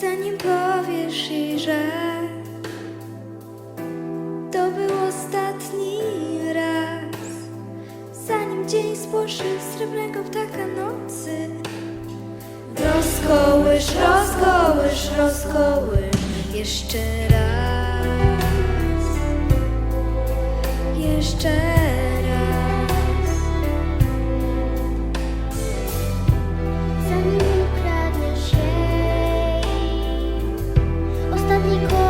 zanim powiesz jej, że to był ostatni raz, zanim dzień spłoszył srebrnego ptaka nocy. Rozkołysz, rozkołysz, rozkołysz jeszcze raz, jeszcze raz. because